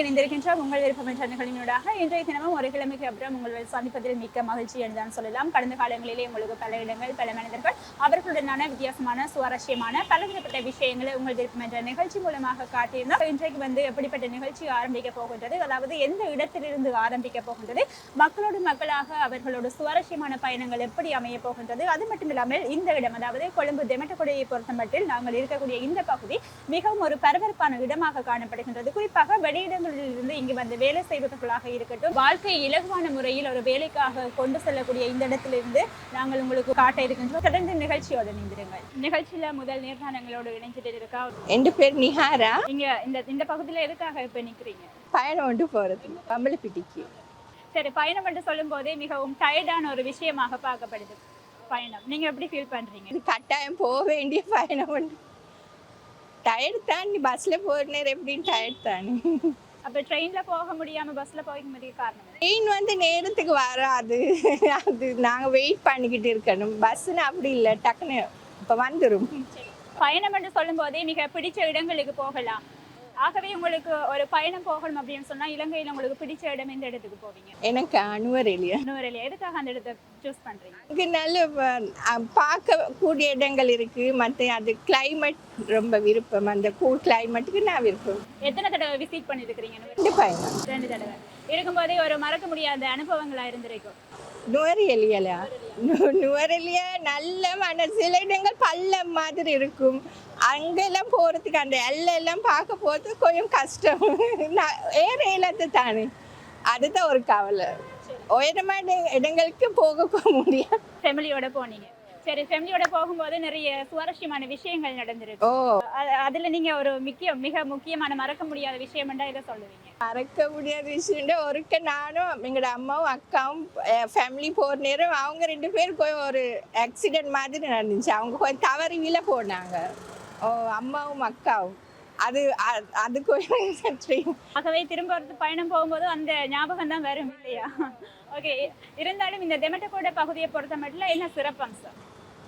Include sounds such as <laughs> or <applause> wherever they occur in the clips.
இணைந்திருக்கின்ற உங்கள் விருப்பம் என்ற இன்றைய தினமும் ஒரு கிழமைக்கு அப்புறம் உங்களை சந்திப்பதில் மிக்க மகிழ்ச்சி என்றுதான் சொல்லலாம். கடந்த காலங்களிலே உங்களுக்கு பல இடங்கள் பல மனிதர்கள் அவர்களுடனான வித்தியாசமான சுவாரஸ்யமான பலதரப்பட்ட விஷயங்களை உங்கள் விருப்பம் என்ற நிகழ்ச்சி மூலமாக காட்டியிருந்தால் இன்றைக்கு வந்து எப்படிப்பட்ட நிகழ்ச்சி ஆரம்பிக்க போகின்றது? அதாவது எந்த இடத்திலிருந்து ஆரம்பிக்க போகின்றது? மக்களோடு மக்களாக அவர்களோட சுவாரஸ்யமான பயணங்கள் எப்படி அமைய போகின்றது? அது மட்டும் இல்லாமல் இந்த இடம் அதாவது கொழும்பு தெமட்டக்குடியை பொறுத்தமட்டில் நாங்கள் இருக்கக்கூடிய இந்த பகுதி மிகவும் ஒரு பரபரப்பான இடமாக காணப்படுகின்றது. குறிப்பாக வெளியிடங்கள் இருந்து இங்கு வந்து வேலை செய்வதற்களாக இருக்கட்டும் வாழ்க்கை இலகுவான முறையில் ஒரு வேலைக்காக கொண்டு செல்லக்கூடிய இந்த இடத்திலிருந்து நாங்கள் உங்களுக்கு காட்ட இருக்கின்றோம். தொடர்ந்து நிகழ்ச்சியோடு இணைந்திருங்கள். நிகழ்ச்சியில முதல் நேர்காணங்களோடு இணைஞ்சிட்டு இருக்கா? என் பேர் நிஹாரா. நீங்க இந்த இந்த பகுதியில எதுக்காக இப்ப நிக்கிறீங்க? பயணம் கொண்டு போகிறது பம்பளப்பிட்டிக்கு சரி பயணம் என்று சொல்லும் போதே மிகவும் டயர்டான ஒரு விஷயமாக பார்க்கப்படுது. பயணம். நீங்க எப்படி ஃபீல் பண்றீங்க? இது கட்டாயம் போக வேண்டிய பயணம் கொண்டு டயர்டு தான்? நீ பஸ்ஸில் போகிற நேரம் எப்படின்னு டயர்ட் தானே? அப்ப ட்ரெயின்ல போக முடியாம பஸ்ல போக முடிய காரணம்? ட்ரெயின் வந்து நேரத்துக்கு வராது. அது நாங்கள் வெயிட் பண்ணிக்கிட்டு இருக்கணும். பஸ்ஸுன்னு அப்படி இல்லை. டக்குன்னு இப்போ வந்துடும். பயணம் என்று சொல்லும் போதே மிக பிடிச்ச இடங்களுக்கு போகலாம். ஆகவே உங்களுக்கு ஒரு பயணம் போகணும் அப்படின்னு சொன்னா இலங்கையில உங்களுக்கு பிடிச்ச இடம் எந்த இடத்துக்கு போவீங்க? எனக்கு இல்லையா இன்னொரு எதுக்காக அந்த இடத்தை சூஸ் பண்றீங்க? அங்கே நல்ல அஹ், பார்க்கக்கூடிய இடங்கள் இருக்குது மற்ற அது climate ரொம்ப விருப்பம். அந்த கூல் கிளைமேட்டுக்கு நான் விருப்பம். எத்தனை தடவை விசிட் பண்ணிருக்கிறீங்க ரெண்டு பயணம். ரெண்டு தடவை. இருக்கும்போதே ஒரு மறக்க முடியாத அனுபவங்களா இருந்திருக்கும்? நுவரெலியலா நுவரெலியா நல்ல மன சில இடங்கள் பள்ளம் மாதிரி இருக்கும். அங்கெல்லாம் போகிறதுக்கு அந்த எல்லாம் பார்க்க போகிறது கொஞ்சம் கஷ்டம். நான் ஏற இல்லாத தானே. அதுதான் ஒரு கவலை. உயரமான இடங்களுக்கு போக முடியாது. ஃபேமிலியோட போனீங்க. சரி ஃபேமிலியோட போகும்போது நிறைய சுவாரஸ்யமான விஷயங்கள் நடந்திருக்கு. அதுல நீங்க ஒரு முக்கிய மிக முக்கியமான மறக்க முடியாத விஷயம்டா இதை சொல்லுவீங்க. மறக்க முடியாத விஷயம் ஒருக்க நானும் எங்களோட அம்மாவும் அக்காவும் ஃபேமிலி போகிற நேரம் அவங்க ரெண்டு பேரும் போய் ஒரு ஆக்சிடென்ட் மாதிரி நடந்துச்சு. அவங்க கொஞ்சம் தவறி வீழ போனாங்க. அம்மாவும் அக்காவும். அது அ- அது கொஞ்சம் <laughs> ஆகவே திரும்ப ஒரு பயணம் போகும்போது அந்த ஞாபகம் தான் வரும் இல்லையா? ஓகே இருந்தாலும் இந்த தெமட்டக்கோட பகுதியை பொறுத்த மட்டும் என்ன சிறப்பம்சம்?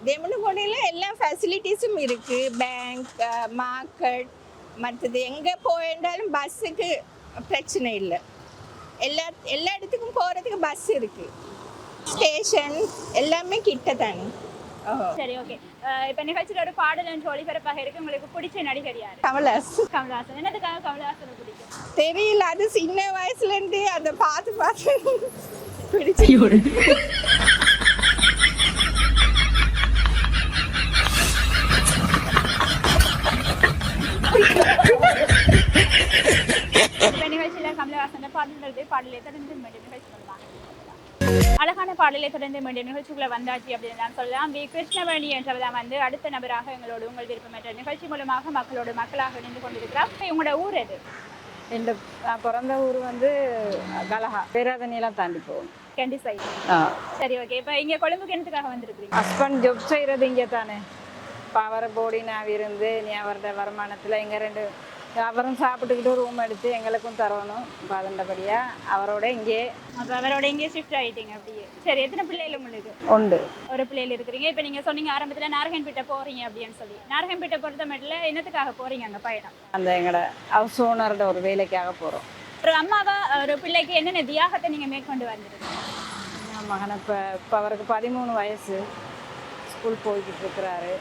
தெமனுகோடையில் எல்லா ஃபெசிலிட்டிஸும் இருக்குது பேங்க் மார்க்கெட் மற்றது எங்கே போயிருந்தாலும் பஸ்ஸுக்கு பிரச்சனை இல்லை. எல்லா எல்லா இடத்துக்கும் போகிறதுக்கு பஸ் இருக்குது ஸ்டேஷன் எல்லாமே கிட்ட தானே சரி ஓகே இப்ப நிகழ்ச்சியில ஒரு பாடல் என்று ஒளிபரப்பாக இருக்கு. உங்களுக்கு பிடிச்ச நடிகர் யாரு? கமலாஸ் கமலஹாசன். என்னதுக்காக கமலஹாசனை பிடிக்கும்? தெரியல அது சின்ன வயசுல இருந்து அதை பார்த்து பார்த்து பிடிச்சி. இப்ப நிகழ்ச்சியில கமலஹாசன் பாடல்கள் பாடலை தொடர்ந்து நிகழ்ச்சி பண்ணலாம் அழகான பாடலை தொடர்ந்து மீண்டும் நிகழ்ச்சிக்குள்ள வந்தாச்சு அப்படின்னு நான் சொல்லலாம். வி. கிருஷ்ணவேணி என்றவர் தான் வந்து அடுத்த நபராக எங்களோட உங்கள் விருப்பம் என்ற நிகழ்ச்சி மூலமாக மக்களோட மக்களாக இணைந்து கொண்டிருக்கிறார். உங்களோட ஊர் எது? என் பிறந்த ஊர் வந்து கலஹா. பேராதனியெல்லாம் தாண்டி போகும். கண்டி சைடு சரி ஓகே. இப்ப இங்க கொழும்பு கிணத்துக்காக வந்திருக்கிறீங்க. ஹஸ்பண்ட் ஜாப் செய்கிறது இங்கே தானே இப்போ அவரை போடி நான் இருந்து நீ அவரோட வருமானத்தில் எங்கள் ரெண்டு அவரும் சாப்பிட்டுக்கிட்டு ரூம் எடுத்து எங்களுக்கும் தரணும் இப்போ அதண்டபடியாக அவரோட இங்கே அப்ப அவரோட இங்கே ஷிஃப்ட் ஆயிட்டீங்க அப்படியே. சரி எத்தனை பிள்ளைகள் உங்களுக்கு? உண்டு. ஒரு பிள்ளைகள் இருக்கிறீங்க. இப்போ நீங்க சொன்னீங்க ஆரம்பத்துல நாரகன்பேட்டை போறீங்க அப்படின்னு சொல்லி. நாரகன்பேட்டை பொறுத்த மட்டும் என்னத்துக்காக போறீங்க அங்க பயணம்? அந்த எங்களோட ஹவுஸ் ஓனரோட ஒரு வேலைக்காக போகிறோம் ஒரு அம்மாவா ஒரு பிள்ளைக்கு என்னென்ன தியாகத்தை நீங்க மேற்கொண்டு வந்திருக்கீங்க? மகனை இப்போ இப்போ அவருக்கு பதிமூணு வயசு. ஸ்கூல் போய்கிட்டு இருக்கிறாரு.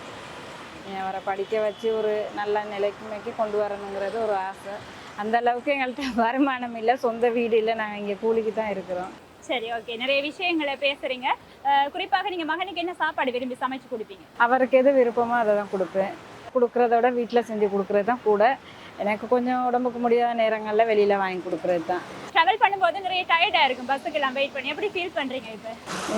அவரை படிக்க வச்சு ஒரு நல்ல நிலைக்குமைக்கு கொண்டு வரணுங்கிறது ஒரு ஆசை. அந்த அளவுக்கு எங்கள்கிட்ட <laughs> வருமானம் இல்லை சொந்த வீடு இல்லை. நாங்கள் இங்கே கூலிக்கு தான் இருக்கிறோம். சரி ஓகே நிறைய விஷயங்களை பேசுறீங்க. குறிப்பாக நீங்க மகனுக்கு என்ன சாப்பாடு விரும்பி சமைச்சு கொடுப்பீங்க? அவருக்கு எது விருப்பமோ அதை தான் கொடுப்பேன். கொடுக்குறதோட வீட்டில் செஞ்சு கொடுக்குறது தான் கூட. எனக்கு கொஞ்சம் உடம்புக்கு முடியாத நேரங்களில் வெளியில் வாங்கி கொடுக்குறது தான். ட்ராவல் பண்ணும்போது நிறைய டயர்டா இருக்கும். பஸ்ஸுக்கு எல்லாம் வெயிட் பண்ணி. எப்படி ஃபீல் பண்றீங்க இப்போ?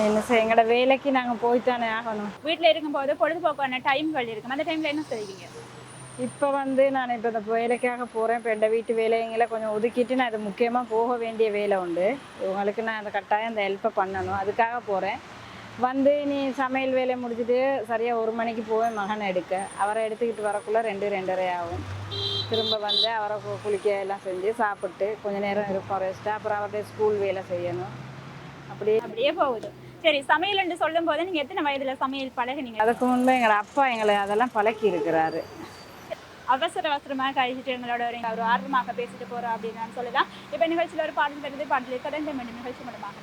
என்ன செய்ய எங்களோட வேலைக்கு நாங்கள் போய்த்தானே ஆகணும். வீட்ல இருக்கும்போது பொழுதுபோக்கான டைம்கள் இருக்கும். அந்த டைம்ல என்ன செய்வீங்க? இப்போ வந்து நான் இப்போ இந்த வேலைக்காக போகிறேன் இப்போ என் வீட்டு வேலைங்களை கொஞ்சம் ஒதுக்கிட்டு நான் இது முக்கியமாக போக வேண்டிய வேலை உண்டு. இவங்களுக்கு நான் அந்த கட்டாயம் அந்த ஹெல்ப்பை பண்ணணும். அதுக்காக போகிறேன் வந்து நீ சமையல் வேலையை முடிச்சுட்டு சரியாக ஒரு மணிக்கு போவேன் மகனை எடுக்க. அவரை எடுத்துக்கிட்டு வரக்குள்ளே ரெண்டு ரெண்டரை ஆகும். திரும்ப வந்து அவரை குளிக்க எல்லாம் செஞ்சு சாப்பிட்டு கொஞ்ச நேரம் இருப்போம் ரெஸ்ட்டு அப்புறம் அவருடைய ஸ்கூல் வேலை செய்யணும். அப்படியே அப்படியே போகுது. சரி சமையல் என்று சொல்லும் போது நீங்க எத்தனை வயதுல சமையல் பழகுனீங்க? அதுக்கு முன்பு எங்களோட அப்பா எங்களை அதெல்லாம் பழக்கி இருக்கிறாரு. அவசர அவசரமாக கழிச்சிட்டு எங்களோட ஒரு ஒரு ஆர்வமாக பேசிட்டு போறோம் அப்படின்னு சொல்லலாம். இப்ப நிகழ்ச்சியில் ஒரு பாடல் வருது. பாடலை தொடர்ந்து நிகழ்ச்சி மூலமாக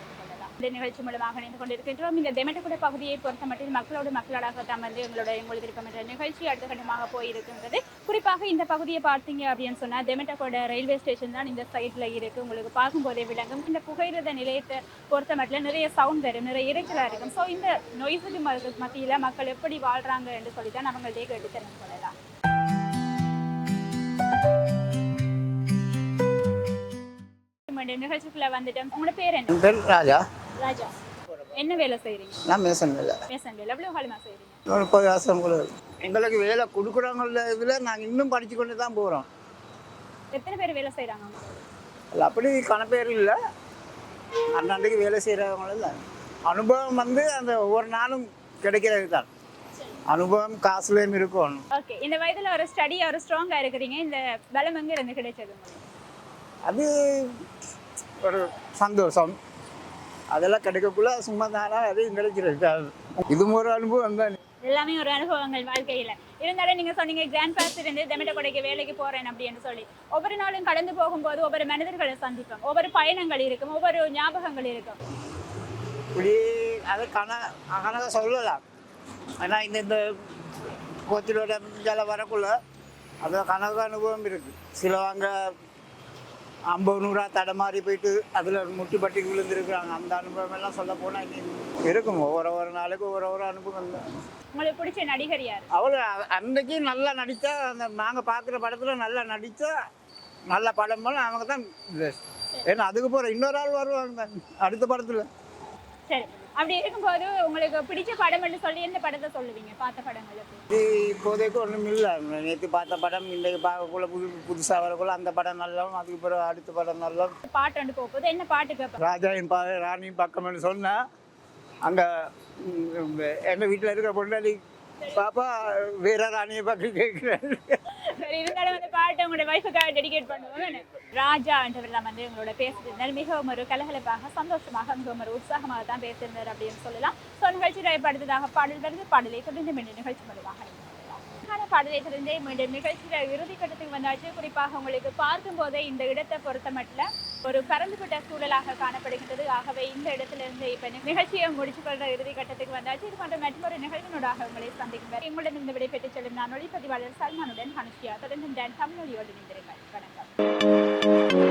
இந்த நிகழ்ச்சி மூலமாக இணைந்து கொண்டிருக்கின்றோம். இந்த தெமட்டகுட பகுதியை பொறுத்த மட்டும் மக்களோடு மக்களாக தான் எங்களுடைய உங்களுக்கு எங்களுக்கு என்ற நிகழ்ச்சி அடுத்த கட்டமாக போயிருக்கின்றது. குறிப்பாக இந்த பகுதியை பார்த்தீங்க அப்படின்னு சொன்னால் தெமட்டகோட ரயில்வே ஸ்டேஷன் தான் இந்த சைட்ல இருக்கு. உங்களுக்கு பார்க்கும்போதே விளங்கும். இந்த புகையிரத நிலையத்தை பொறுத்த மட்டும் நிறைய சவுண்ட் வரும் நிறைய இறைச்சலாக இருக்கும். ஸோ இந்த நொய்ஸுக்கு மத்தியில் மக்கள் எப்படி வாழ்றாங்க என்று சொல்லி தான் அவங்கள்டே கேட்டு தெரிந்து கொள்ளலாம். நிகழ்ச்சிக்குள்ள வந்துட்டோம். உங்களோட பேர் என்ன? ராஜா. ராஜா என்ன வேலை செய்றீங்க? நான் மேசன் வேலை. பேசன் வேலை. எவ்வளவு காலமா செய்றீங்க? ஒரு முப்பது வருஷம் கூட. எங்களுக்கு வேலை கொடுக்குறவங்கள இதில் நாங்கள் இன்னும் படித்து கொண்டு தான் போகிறோம் எத்தனை பேர் வேலை கூட? அதில் அப்படி கணப்பேர் இல்லை. அண்ணாண்டுக்கு வேலை செய்கிறவங்களும் இல்லை. அனுபவம் வந்து அந்த ஒவ்வொரு நாளும் கிடைக்கிறது தான். அனுபவம் காசுலேயும் இருக்கணும் ஓகே இந்த வயதுல ஒரு ஸ்டடியா ஒரு ஸ்ட்ராங்கா இருக்கிறீங்க. இந்த பலம் எங்க இருந்து கிடைச்சது? அது ஒரு சந்தோஷம். அதெல்லாம் கிடைக்கக்குள்ள சும்மா தானா அது கிடைக்கிறது இதுவும் ஒரு அனுபவம் தான். எல்லாமே ஒரு அனுபவங்கள் வாழ்க்கையில. இருந்தாலும் நீங்க சொன்னீங்க கிராண்ட் பாஸ் இருந்து தெமிட்ட கொடைக்கு வேலைக்கு போறேன் அப்படின்னு சொல்லி. ஒவ்வொரு நாளும் கடந்து போகும்போது ஒவ்வொரு மனிதர்களை சந்திப்போம். ஒவ்வொரு பயணங்கள் இருக்கும் ஒவ்வொரு ஞாபகங்கள் இருக்கும். இப்படி அதை கண கணக்க சொல்லலாம். ஆனால் இந்த இந்த கோத்திலோட இங்கே வரக்குள்ள அது கணக்கு அனுபவம் இருக்குது சிலவங்க ஐம்பது நூறா தடமாறி போயிட்டு அதில் முட்டிப்பட்டி விழுந்துருக்குறாங்க. அந்த அனுபவம் எல்லாம் சொல்ல போனால் இனி இருக்கும். ஒவ்வொரு ஒரு நாளைக்கு ஒரு ஒரு அனுபவம் உங்களுக்கு பிடிச்ச நடிகர் யார்? அவள் அன்னைக்கு நல்லா நடித்தா அந்த நாங்கள் பார்க்குற படத்தில் நல்லா நடித்தா நல்ல படம் போல அவங்க தான். ஏன்னா அதுக்கு போகிற இன்னொரு ஆள் வருவாங்க. தான் அடுத்த படத்தில். சரி. அப்படி இருக்கும்போது உங்களுக்கு பிடிச்ச படம் என்று சொல்லி எந்த படத்தை சொல்லுவீங்க? பார்த்த படங்களுக்கு? இது இப்போதைக்கு ஒன்றும் இல்லை. நேற்று பார்த்த படம் இன்றைக்கு பார்க்கக்குள்ள புது புதுசாக வரக்குள்ள அந்த படம் நல்லவும் அதுக்கு பிறகு அடுத்த படம் நல்லவும் பாட்டு வந்து போகுது என்ன பாட்டு கேட்பேன் ராஜாவின் பா ராணியும் பக்கம்னு சொன்னேன் அங்கே எங்கள் வீட்டில் இருக்கிற பொண்ணாடி பாப்பா வீர ராணியை பக்கம் சரி இருந்தாலும் பாட்டை உங்களோட வைஃபுக்காக டெடிகேட் பண்ணுவோம் ராஜா என்றவரெல்லாம் வந்து உங்களோட பேசியிருந்தார் மிகவும் ஒரு கலகலப்பாக சந்தோஷமாக மிகவும் ஒரு உற்சாகமாக தான் பேசியிருந்தார் அப்படின்னு சொல்லலாம். ஸோ நிகழ்ச்சி அடுத்ததாக பாடல் வருது. பாடலை தொடர்ந்து மீண்டும் நிகழ்ச்சி மூலமாக அழகான பாடலை தொடர்ந்து மீண்டும் நிகழ்ச்சியில இறுதி கட்டத்துக்கு வந்தாச்சு. குறிப்பாக உங்களுக்கு பார்க்கும் போதே இந்த இடத்தை பொறுத்த மட்டும் ஒரு பறந்துபட்ட சூழலாக காணப்படுகின்றது. ஆகவே இந்த இடத்துல இருந்து இப்ப நிகழ்ச்சியை முடிச்சு கொள்ற இறுதி கட்டத்துக்கு வந்தாச்சு. இது போன்ற மற்றொரு நிகழ்வினூடாக உங்களை சந்திக்கிறார் எங்களுடன் இந்த விடைபெற்று செல்லும் நான் ஒளிப்பதிவாளர் சல்மானுடன் ஹனுஷியா தொடர்ந்து தமிழ் ஒளியோடு இணைந்திருங்கள். வணக்கம்.